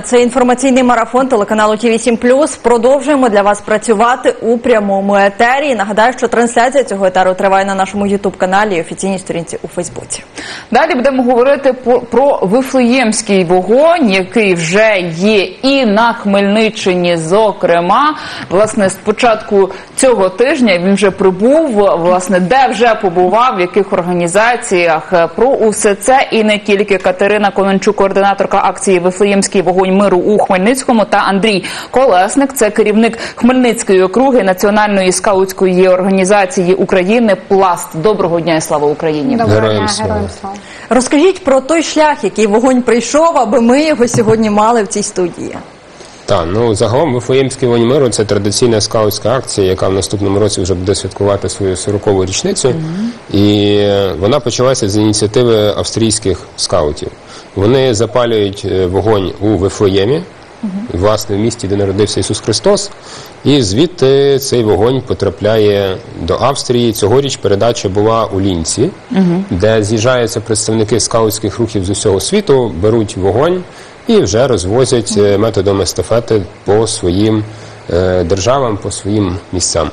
Це інформаційний марафон телеканалу ТВ 7 Продовжуємо для вас працювати у прямому етері. Нагадаю, що трансляція цього етеру триває на нашому ютуб каналі і офіційній сторінці у Фейсбуці. Далі будемо говорити про Вифлеємський вогонь, який вже є і на Хмельниччині. Зокрема, власне, з початку цього тижня він вже прибув. Власне, де вже побував, в яких організаціях про усе це і не тільки Катерина Конончук, координаторка акції Вифлеємський вогонь миру у Хмельницькому, та Андрій Колесник, це керівник Хмельницької округи національної скаутської організації України Пласт. Доброго дня і слава Україні! Доброго Героям дня, героям слава. Розкажіть про той шлях, який вогонь прийшов, аби ми його сьогодні мали в цій студії. Так, ну загалом Вифлеємський вогонь миру це традиційна скаутська акція, яка в наступному році вже буде святкувати свою 40-ту річницю. І е, вона почалася з ініціативи австрійських скаутів. Вони запалюють е, вогонь у Вифлеємі, власне, в місті, де народився Ісус Христос. І звідти цей вогонь потрапляє до Австрії. Цьогоріч передача була у Лінці, де з'їжджаються представники скаутських рухів з усього світу, беруть вогонь і вже розвозять е, методом естафети по своїм е, державам, по своїм місцям.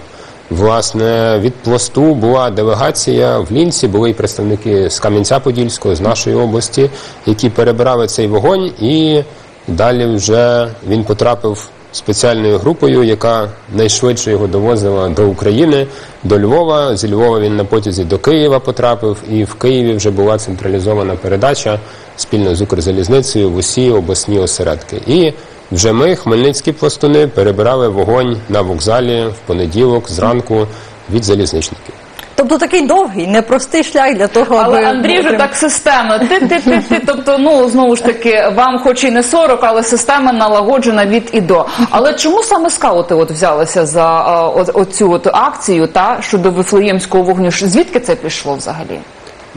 Власне, від пласту була делегація в Лінці, були і представники з Кам'янця-Подільського, з нашої області, які перебирали цей вогонь, і далі вже він потрапив спеціальною групою, яка найшвидше його довозила до України, до Львова. Зі Львова він на потязі до Києва потрапив, і в Києві вже була централізована передача спільно з Укрзалізницею в усі обласні осередки. І вже ми, хмельницькі пластуни, перебирали вогонь на вокзалі в понеділок зранку від залізничників. Тобто такий довгий, непростий шлях для того, аби Але Андрій вже так системно. Ти, ти, ти, ти. Тобто, ну знову ж таки, вам хоч і не 40, але система налагоджена від і до. Але чому саме скаути от взялися за о- оцю от акцію та щодо вифлеємського вогню? Звідки це пішло взагалі?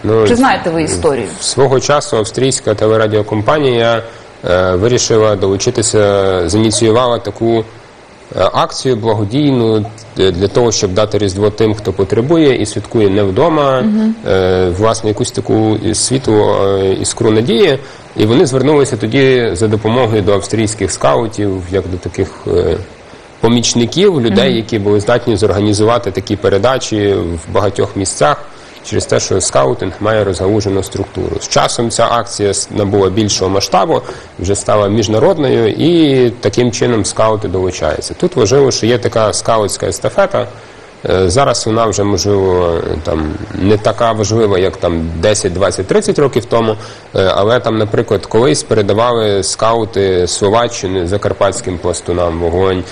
Ну, Чи знаєте ви історію? Свого часу австрійська телерадіокомпанія вирішила долучитися, зініціювала таку е, акцію благодійну е, для того, щоб дати різдво тим, хто потребує і святкує не вдома, е, власне, якусь таку світу е, іскру надії. І вони звернулися тоді за допомогою до австрійських скаутів, як до таких. е, Помічників, людей, які були здатні зорганізувати такі передачі в багатьох місцях через те, що скаутинг має розгалужену структуру. З часом ця акція набула більшого масштабу, вже стала міжнародною, і таким чином скаути долучаються. Тут важливо, що є така скаутська естафета. Е, Зараз вона вже можливо там не така важлива, як там 10, 20, 30 років тому. е, Але там, наприклад, колись передавали скаути Словаччини закарпатським пластунам вогонь,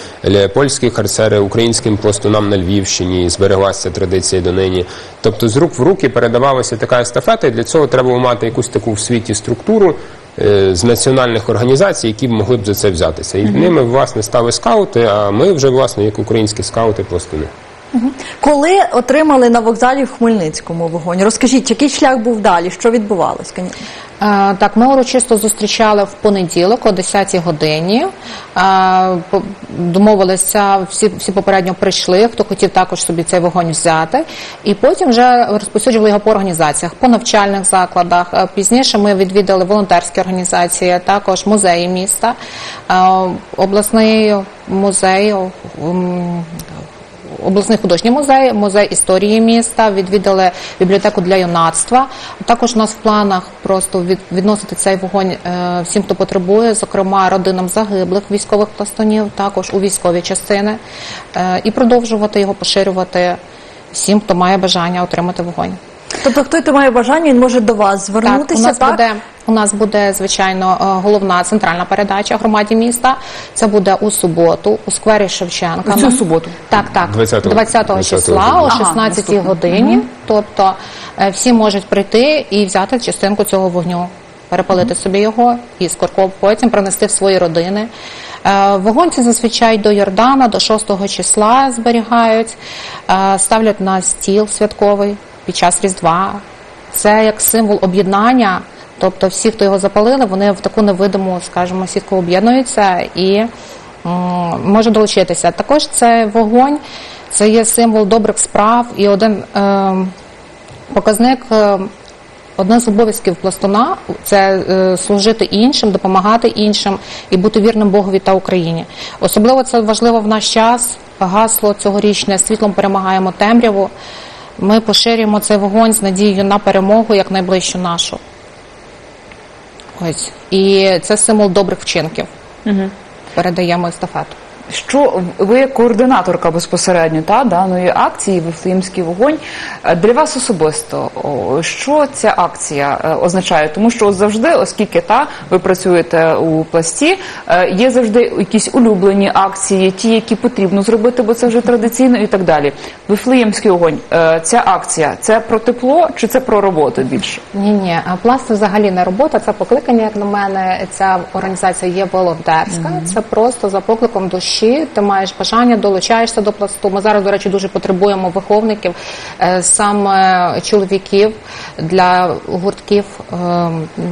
польські харцери українським пластунам на Львівщині. Збереглася традиція донині. Тобто з рук в руки передавалася така естафета, і для цього треба мати якусь таку в світі структуру е, з національних організацій, які б могли б за це взятися. І ними власне стали скаути. А ми вже власне як українські скаути пластуни. Коли отримали на вокзалі в Хмельницькому вогонь, розкажіть, який шлях був далі, що відбувалось? Е, Так, ми урочисто зустрічали в понеділок о 10-й годині. Е, Домовилися, всі, всі попередньо прийшли, хто хотів також собі цей вогонь взяти. І потім вже розповсюджували його по організаціях, по навчальних закладах. Е, Пізніше ми відвідали волонтерські організації, також музеї міста, е, обласний музей. Обласний художній музей, музей історії міста, відвідали бібліотеку для юнацтва. Також у нас в планах просто відносити цей вогонь е, всім, хто потребує, зокрема родинам загиблих військових пластунів, також у військові частини, е, і продовжувати його поширювати всім, хто має бажання отримати вогонь. Тобто, хто то має бажання, він може до вас Так, у звернутися. нас буде у нас буде звичайно е, головна центральна передача громаді міста. Це буде у суботу, у сквері Шевченка. У цю суботу? Так, так. 20-го 20 числа о Ага, 16 годині. Тобто е, всі можуть прийти і взяти частинку цього вогню, перепалити собі його і з потім принести в свої родини. Е, Вогонь це зазвичай до Йордана, до 6 числа зберігають, ставлять на стіл святковий під час Різдва. Це як символ об'єднання. Тобто всі, хто його запалили, вони в таку невидиму, скажімо, сітку об'єднуються і може долучитися. Також це вогонь, це є символ добрих справ і один е, показник е, одне з обов'язків пластуна це е, служити іншим, допомагати іншим і бути вірним Богові та Україні. Особливо це важливо в наш час. Гасло цьогорічне світлом перемагаємо темряву. Ми поширюємо цей вогонь з надією на перемогу як найближчу нашу. Ось і це символ добрих вчинків. Передаємо естафету. Що ви координаторка безпосередньо та даної акції Вифлеємський вогонь е, для вас особисто що ця акція е, означає? Тому що завжди, оскільки та ви працюєте у пласті, е, є завжди якісь улюблені акції, ті, які потрібно зробити, бо це вже традиційно і так далі. Вифлеємський вогонь, ця акція це про тепло чи це про роботу більше? Ні, ні, пласт взагалі не робота, це покликання, як на мене. Ця організація є волонтерська. Це просто за покликом душі. Ти маєш бажання, долучаєшся до пласту. Ми зараз, до речі, дуже потребуємо виховників, е, саме чоловіків для гуртків е,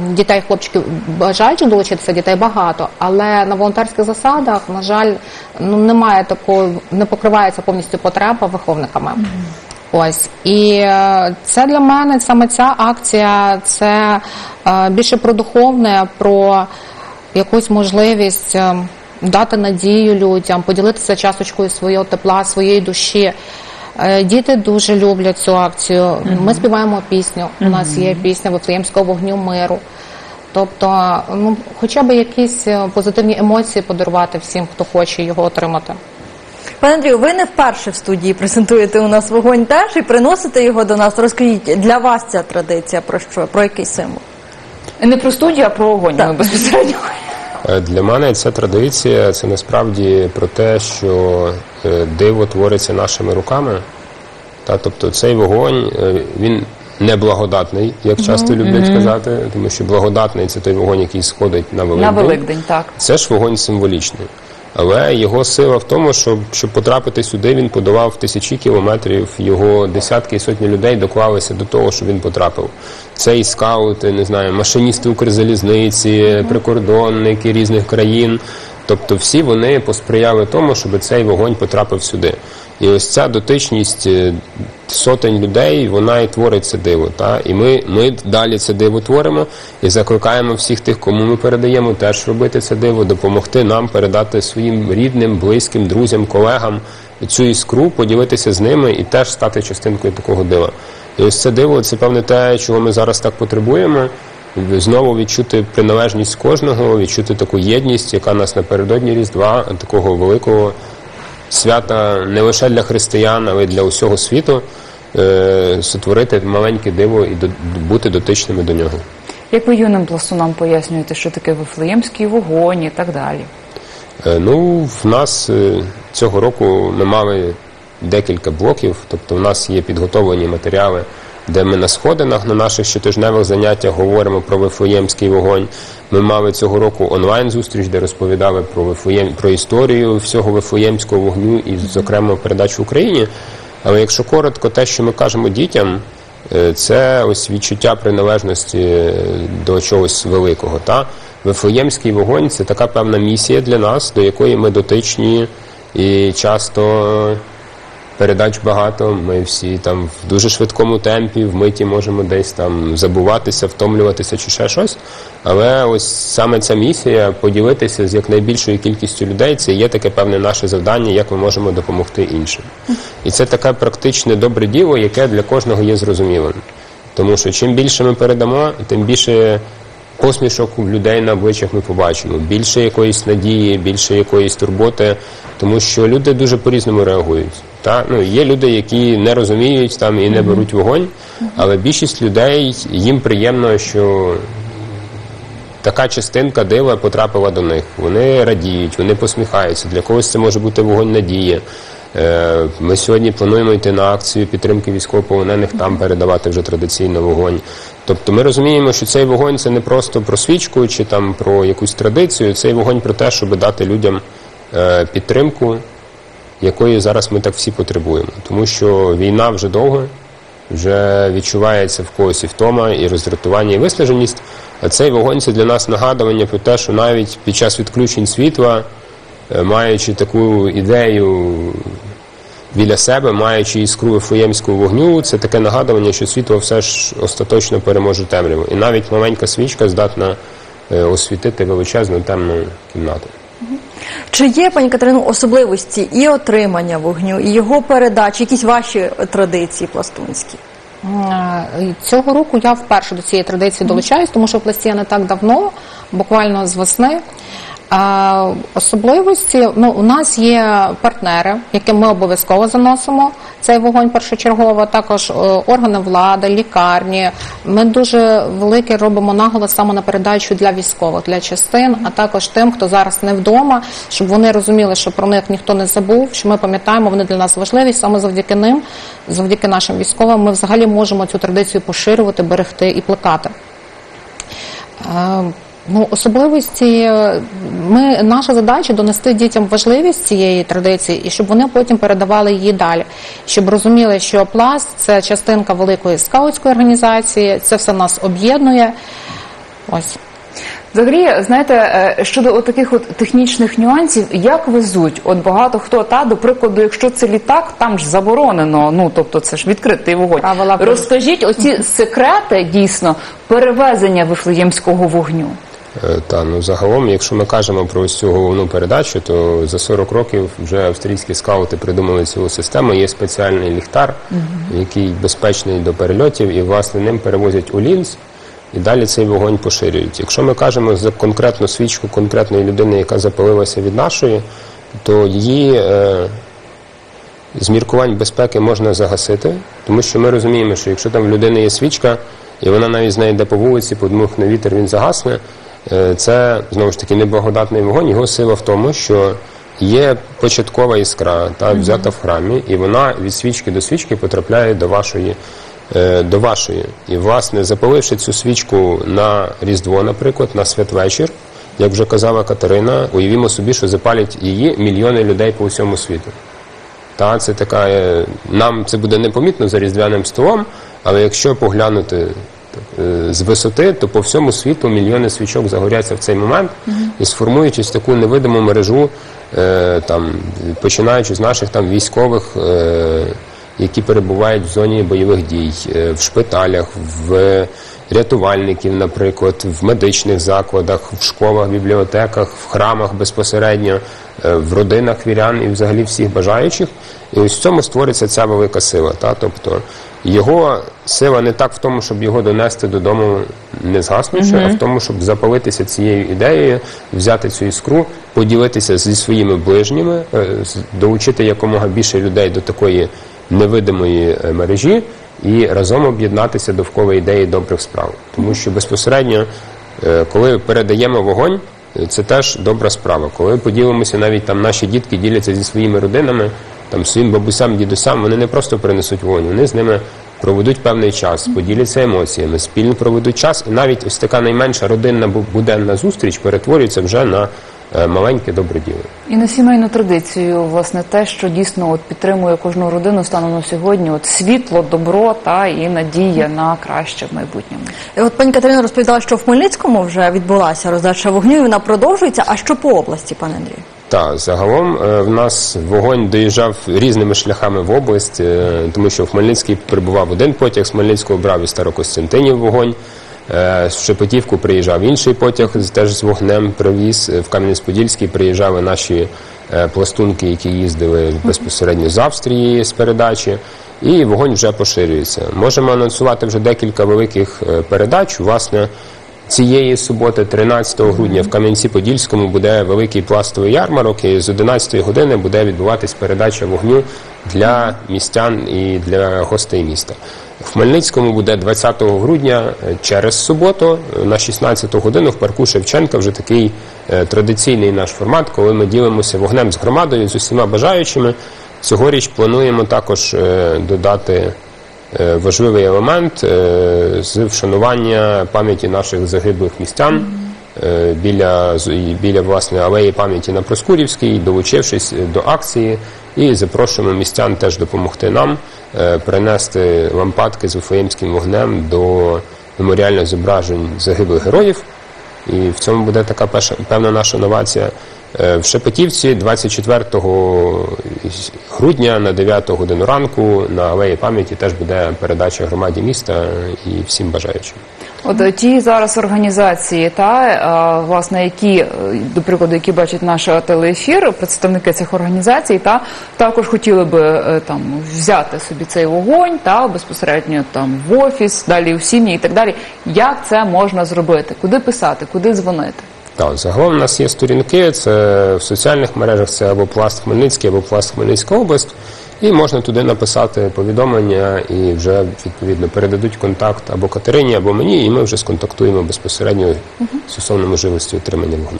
дітей, хлопчиків. Бажаючих долучитися дітей багато, але на волонтерських засадах, на жаль, ну немає такої, не покривається повністю потреба виховниками. Ось і е, це для мене саме ця акція. Це більше про духовне, про якусь можливість дати надію людям, поділитися часточкою свого тепла, своєї душі. Е, Діти дуже люблять цю акцію. Ми співаємо пісню. У нас є пісня Вифлеємського вогню миру. Тобто, ну хоча б якісь е, позитивні емоції подарувати всім, хто хоче його отримати. Пане Андрію, ви не вперше в студії презентуєте у нас вогонь теж і приносите його до нас. Розкажіть, для вас ця традиція про що? Про який символ? Не про студію, а про огонь Так. ми безпосередньо. Е, Для мене ця традиція це насправді про те, що е, диво твориться нашими руками. Та, тобто цей вогонь е, він не благодатний, як часто люблять казати, тому що благодатний це той вогонь, який сходить на Великдень. На Великдень, так. Це ж вогонь символічний. Але його сила в тому, щоб, щоб потрапити сюди, він подавав тисячі кілометрів, його десятки і сотні людей доклалися до того, щоб він потрапив. Це і скаути, не знаю, машиністи Укрзалізниці, прикордонники різних країн. Тобто всі вони посприяли тому, щоб цей вогонь потрапив сюди. І ось ця дотичність е, сотень людей, вона і творить це диво. Та? І ми, ми далі це диво творимо і закликаємо всіх тих, кому ми передаємо, теж робити це диво, допомогти нам передати своїм рідним, близьким, друзям, колегам цю іскру, поділитися з ними і теж стати частинкою такого дива. І ось це диво, це певне те, чого ми зараз так потребуємо. Знову відчути приналежність кожного, відчути таку єдність, яка нас напередодні Різдва, такого великого свята не лише для християн, але й для усього світу, е, сотворити маленьке диво і бути дотичними до нього. Як ви юним пластунам пояснюєте, що таке Вифлеємський вогонь і так далі? Е, Ну, в нас е, цього року ми мали декілька блоків, тобто в нас є підготовлені матеріали, де ми на сходинах на наших щотижневих заняттях говоримо про Вифлеємський вогонь. Ми мали цього року онлайн-зустріч, де розповідали про Вифлеєм, про історію всього Вифлеємського вогню і, зокрема, передачу в Україні. Але якщо коротко, те, що ми кажемо дітям, е, це ось відчуття приналежності е, до чогось великого. Та? Вифлеємський вогонь це така певна місія для нас, до якої ми дотичні і часто передач багато. Ми всі там в дуже швидкому темпі, в миті можемо десь там забуватися, втомлюватися чи ще щось. Але ось саме ця місія поділитися з якнайбільшою кількістю людей, це є таке певне наше завдання, як ми можемо допомогти іншим. І це таке практичне добре діло, яке для кожного є зрозумілим. Тому що чим більше ми передамо, тим більше посмішок у людей на обличчях ми побачимо, більше якоїсь надії, більше якоїсь турботи, тому що люди дуже по-різному реагують. Та? Ну, є люди, які не розуміють там і не беруть вогонь, але більшість людей їм приємно, що така частинка дива потрапила до них. Вони радіють, вони посміхаються. Для когось це може бути вогонь надії. Е, Ми сьогодні плануємо йти на акцію підтримки військовополонених, там передавати вже традиційно вогонь. Тобто ми розуміємо, що цей вогонь це не просто про свічку чи там про якусь традицію, цей вогонь про те, щоб дати людям е, підтримку, якої зараз ми так всі потребуємо. Тому що війна вже довго, вже відчувається в когось і втома, і роздратування, і виснаженість. А цей вогонь це для нас нагадування про те, що навіть під час відключень світла, е, маючи таку ідею біля себе, маючи іскру Вифлеємського вогню, це таке нагадування, що світло все ж остаточно переможе темряву. І навіть маленька свічка здатна е, освітити величезну темну кімнату. Чи є, пані Катерину, особливості і отримання вогню, і його передачі, якісь ваші традиції пластунські? Е, Цього року я вперше до цієї традиції долучаюсь, тому що пласті я не так давно, буквально з весни. Е, Особливості ну, у нас є партнери, яким ми обов'язково заносимо цей вогонь першочергово. Також е, органи влади, лікарні. Ми дуже великий робимо наголос саме на передачу для військових, для частин, а також тим, хто зараз не вдома, щоб вони розуміли, що про них ніхто не забув, що ми пам'ятаємо, вони для нас важливі. Саме завдяки ним, завдяки нашим військовим, ми взагалі можемо цю традицію поширювати, берегти і плекати. Ну, особливості е, ми наша задача донести дітям важливість цієї традиції, і щоб вони потім передавали її далі, щоб розуміли, що пласт це частинка великої скаутської організації, це все нас об'єднує. Ось. Взагалі, знаєте, е, щодо от таких от технічних нюансів, як везуть? От багато хто та до прикладу, якщо це літак, там ж заборонено. Ну тобто це ж відкритий вогонь. Правила Розкажіть оці секрети дійсно перевезення вифлеємського вогню. Е, Та ну загалом, якщо ми кажемо про ось цю головну передачу, то за 40 років вже австрійські скаути придумали цю систему. Є спеціальний ліхтар, який безпечний до перельотів, і власне ним перевозять у лінз. І далі цей вогонь поширюють. Якщо ми кажемо за конкретну свічку конкретної людини, яка запалилася від нашої, то її е, з міркувань безпеки можна загасити, тому що ми розуміємо, що якщо там в людини є свічка, і вона навіть знає, де по вулиці, подмухне вітер, він загасне. Е, Це знову ж таки неблагодатний вогонь. Його сила в тому, що є початкова іскра, та взята в храмі, і вона від свічки до свічки потрапляє до вашої. е, До вашої. І, власне, запаливши цю свічку на Різдво, наприклад, на святвечір, як вже казала Катерина, уявімо собі, що запалять її мільйони людей по всьому світу. Та це така е, нам це буде непомітно за різдвяним столом, але якщо поглянути з висоти, то по всьому світу мільйони свічок загоряться в цей момент і сформуючись таку невидиму мережу, е, починаючи з наших військових. е, які перебувають в зоні бойових дій, е, в шпиталях, в рятувальників, наприклад, в медичних закладах, в школах, бібліотеках, в храмах безпосередньо, е, в родинах вірян і взагалі всіх бажаючих. І ось в цьому створиться ця велика сила. Та? Тобто його сила не так в тому, щоб його донести додому не згаснувши, а в тому, щоб запалитися цією ідеєю, взяти цю іскру, поділитися зі своїми ближніми, е, долучити якомога більше людей до такої невидимої е, мережі і разом об'єднатися довкола ідеї добрих справ. Тому що безпосередньо, е, коли передаємо вогонь, е, це теж добра справа. Коли поділимося, навіть там наші дітки діляться зі своїми родинами, там своїм бабусям, дідусям, вони не просто принесуть вогонь, вони з ними проведуть певний час, поділяться емоціями, спільно проведуть час, і навіть ось така найменша родинна буденна зустріч перетворюється вже на маленьке добре діло. І на сімейну традицію, власне, те, що дійсно от підтримує кожну родину станом на сьогодні, от світло, добро та і надія на краще в майбутньому. І от пані Катерина розповідала, що в Хмельницькому вже відбулася роздача вогню, і вона продовжується. А що по області, пане Андрію? Так, загалом е, в нас вогонь доїжджав різними шляхами в область, е, тому що в Хмельницький прибував один потяг, з Хмельницького брав і Старокостянтинів вогонь. Е, З Шепетівку приїжджав інший потяг, теж з вогнем привіз. Е, В Кам'янець-Подільський приїжджали наші е, пластунки, які їздили безпосередньо з Австрії з передачі. І вогонь вже поширюється. Можемо анонсувати вже декілька великих передач. Власне, Цієї суботи, 13 грудня, в Кам'янці-Подільському буде великий пластовий ярмарок, і з 11 години буде відбуватись передача вогню для містян і для гостей міста. В Хмельницькому буде 20 грудня через суботу на 16 годину в парку Шевченка вже такий е, традиційний наш формат, коли ми ділимося вогнем з громадою, з усіма бажаючими. Цьогоріч плануємо також е, додати важливий елемент е, з вшанування пам'яті наших загиблих містян е, біля, біля власне алеї пам'яті на Проскурівській, долучившись е, до акції, і запрошуємо містян теж допомогти нам е, принести лампадки з Вифлеємським вогнем до меморіальних зображень загиблих героїв. І в цьому буде така певна наша новація. Е, В Шепетівці 24 грудня на 9 годину ранку на алеї пам'яті теж буде передача громаді міста і всім бажаючим. От е, ті зараз організації, та е, власне, які до прикладу, які бачать наш телеефір, представники цих організацій, та також хотіли би там взяти собі цей вогонь, та безпосередньо там в офіс, далі в сім'ї і так далі. Як це можна зробити? Куди писати, куди дзвонити? Так, загалом у нас є сторінки, це в соціальних мережах, це або Пласт Хмельницький, або Пласт Хмельницька область. І можна туди написати повідомлення і вже відповідно передадуть контакт або Катерині, або мені, і ми вже сконтактуємо безпосередньо стосовно можливості отримання вогню.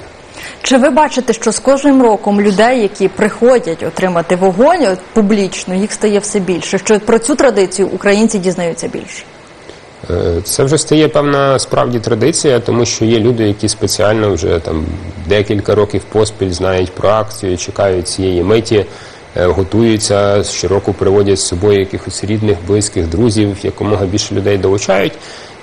Чи ви бачите, що з кожним роком людей, які приходять отримати вогонь публічно, їх стає все більше? Що про цю традицію українці дізнаються більше? Е, Це вже стає певна справді традиція, тому що є люди, які спеціально вже там декілька років поспіль знають про акцію, чекають цієї миті, е, готуються, щороку приводять з собою якихось рідних, близьких, друзів, якомога більше людей долучають.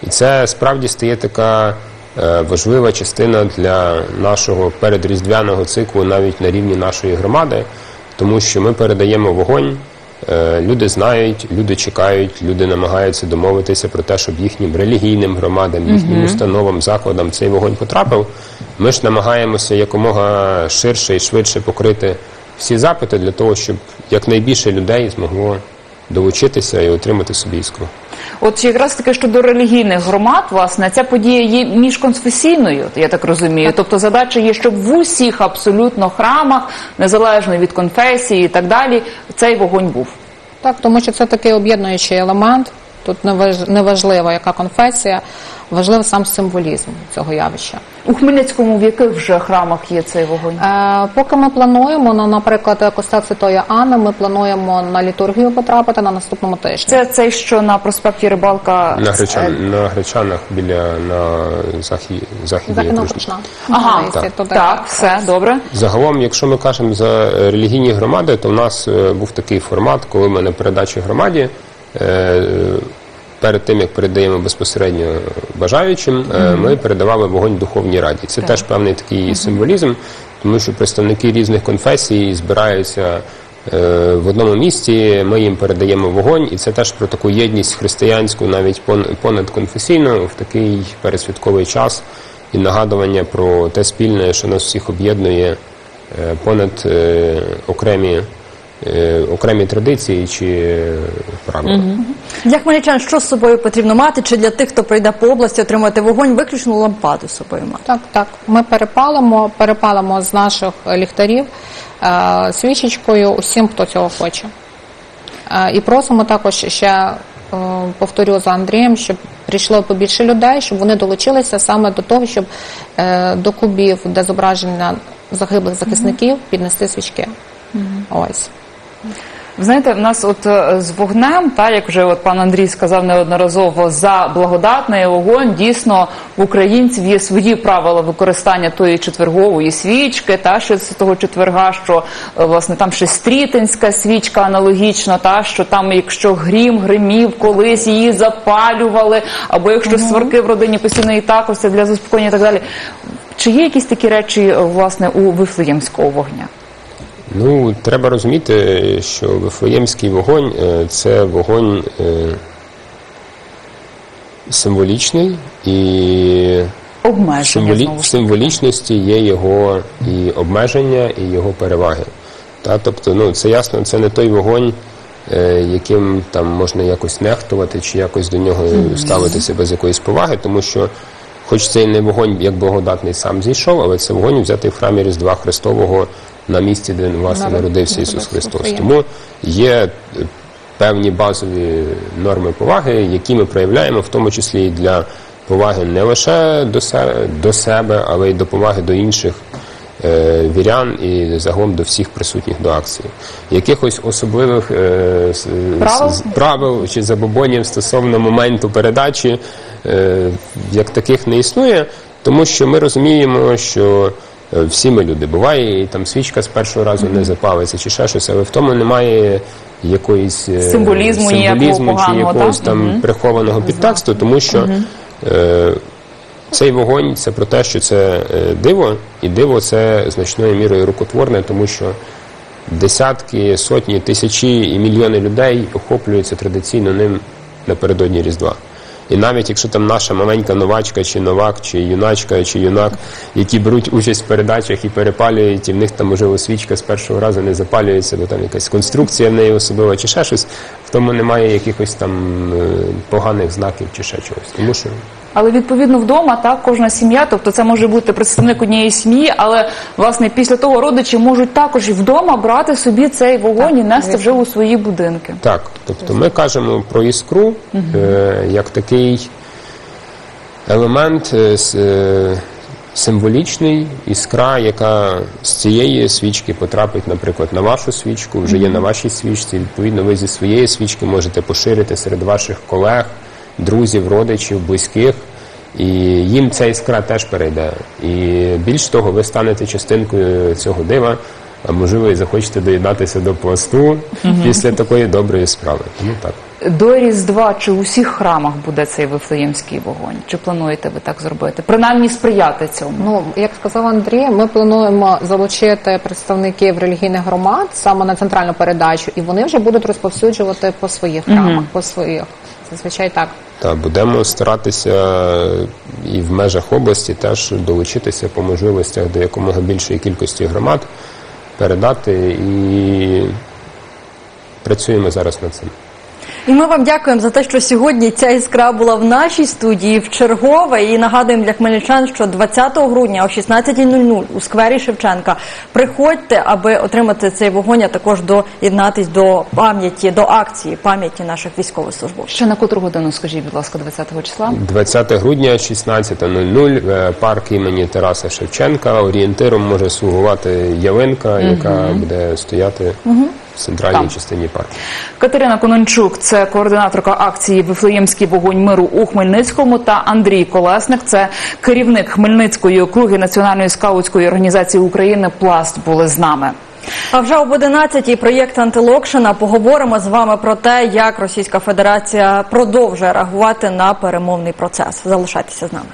І це справді стає така е, важлива частина для нашого передріздвяного циклу навіть на рівні нашої громади, тому що ми передаємо вогонь. Е, Люди знають, люди чекають, люди намагаються домовитися про те, щоб їхнім релігійним громадам, їхнім установам, закладам цей вогонь потрапив. Ми ж намагаємося якомога ширше і швидше покрити всі запити для того, щоб якнайбільше людей змогло долучитися і отримати собі іскру. От якраз таки щодо релігійних громад, власне, ця подія є міжконфесійною, я так розумію. Тобто задача є, щоб в усіх абсолютно храмах, незалежно від конфесії і так далі, цей вогонь був. Так, тому що це такий об'єднуючий елемент. Тут не важ- не важливо, яка конфесія, важливий сам символізм цього явища. У Хмельницькому в яких вже храмах є цей вогонь? Е, поки ми плануємо, ну, наприклад, Костел Святої Анни, ми плануємо на літургію потрапити на наступному тижні. Це цей, що на проспекті Рибалка. На, Гречан, на Гречанах біля на захі, західі Західна окружної. почна. Ага, Туди, туди, Так, все добре. Загалом, якщо ми кажемо за релігійні громади, то в нас е, був такий формат, коли ми на передачі громаді. е, Перед тим як передаємо безпосередньо бажаючим, е, ми передавали вогонь Духовній Раді. Це теж певний такий символізм, тому що представники різних конфесій збираються е, в одному місці. Ми їм передаємо вогонь, і це теж про таку єдність християнську, навіть пон- понадконфесійну в такий пересвятковий час і нагадування про те спільне, що нас всіх об'єднує е, понад окремі, е, окремі традиції чи правила. Для хмельничан що з собою потрібно мати? Чи для тих, хто прийде по області отримати вогонь, виключно лампаду з собою мати? Так, так. Ми перепалимо, перепалимо з наших ліхтарів е, свічечкою усім, хто цього хоче. Е, і просимо також ще повторю за Андрієм, щоб прийшло побільше людей, щоб вони долучилися саме до того, щоб е, до кубів, де зображення загиблих захисників, піднести свічки. Ось. Знаєте, в нас от е, з вогнем, та як вже от пан Андрій сказав неодноразово, за благодатний вогонь дійсно в українців є свої правила використання тої четвергової свічки, та що з того четверга, що е, власне там ще стрітинська свічка аналогічна, та що там, якщо грім гримів, колись її запалювали, або якщо сварки в родині постійно і також це для заспокоєння і так далі. Чи є якісь такі речі власне у вифлеємського вогня? Ну, треба розуміти, що Вифлеємський вогонь е, це вогонь е, символічний і символі... символічності є його і обмеження, і його переваги. Та? Тобто, ну, це ясно, це не той вогонь, е, яким там можна якось нехтувати чи якось до нього ставитися без якоїсь поваги, тому що, хоч це і не вогонь, як благодатний сам зійшов, але це вогонь взятий в храмі Різдва Христового на місці, де власне Народ- народився Ісус Христос. Тому є е, певні базові норми поваги, які ми проявляємо, в тому числі і для поваги не лише до себе, до себе але й до поваги до інших е, вірян і загалом до всіх присутніх до акції. Якихось особливих е, Правил? правил чи забобонів стосовно моменту передачі е, як таких не існує, тому що ми розуміємо, що всі ми люди. Буває, і там свічка з першого разу не запалиться, чи ще щось, але в тому немає якоїсь е, Символізму символізму чи поганого, якогось так? там прихованого підтексту, тому що е, цей вогонь це про те, що це е, диво, І диво це значною мірою рукотворне, тому що десятки, сотні, тисячі і мільйони людей охоплюються традиційно ним напередодні Різдва. І навіть якщо там наша маленька новачка, чи новак, чи юначка, чи юнак, які беруть участь в передачах і перепалюють, і в них там можливо свічка з першого разу не запалюється, бо там якась конструкція в неї особлива, чи ще щось, в тому немає якихось там е, поганих знаків чи ще чогось. Тому що Але відповідно вдома так кожна сім'я, тобто це може бути представник однієї сім'ї, але власне після того родичі можуть також і вдома брати собі цей вогонь і нести вже у свої будинки. Так, тобто ми кажемо про іскру е, як такий елемент е, е, символічний, іскра, яка з цієї свічки потрапить, наприклад, на вашу свічку, вже є на вашій свічці. Відповідно, ви зі своєї свічки можете поширити серед ваших колег, друзів, родичів, близьких. І їм ця іскра теж перейде. І більш того, ви станете частинкою цього дива, а можливо, і захочете доєднатися до пласту після такої доброї справи. Тому так. До Різдва чи у всіх храмах буде цей вифлеємський вогонь? Чи плануєте ви так зробити? Принаймні сприяти цьому. Ну, як сказав Андрій, ми плануємо залучити представників релігійних громад саме на центральну передачу, і вони вже будуть розповсюджувати по своїх храмах, по своїх. Зазвичай так. Та будемо старатися і в межах області теж долучитися по можливостях до якомога більшої кількості громад, передати і працюємо зараз над цим. І ми вам дякуємо за те, що сьогодні ця іскра була в нашій студії в чергове. І нагадуємо для хмельничан, що 20 грудня о 16.00 у сквері Шевченка приходьте, аби отримати цей вогонь, а також доєднатись до пам'яті, до акції пам'яті наших військовослужбовців. Ще на котру годину, скажіть, будь ласка, 20 числа? 20 грудня, 16.00, е, парк імені Тараса Шевченка. Орієнтиром може слугувати ялинка, яка буде стояти в центральній Там. частині парку. Катерина Конончук, це координаторка акції Вифлеємський вогонь миру у Хмельницькому, та Андрій Колесник, це керівник Хмельницької округи Національної скаутської організації України Пласт були з нами. А вже об 11-й проєкт антилокшина поговоримо з вами про те, як Російська Федерація продовжує реагувати на перемовний процес. Залишайтеся з нами.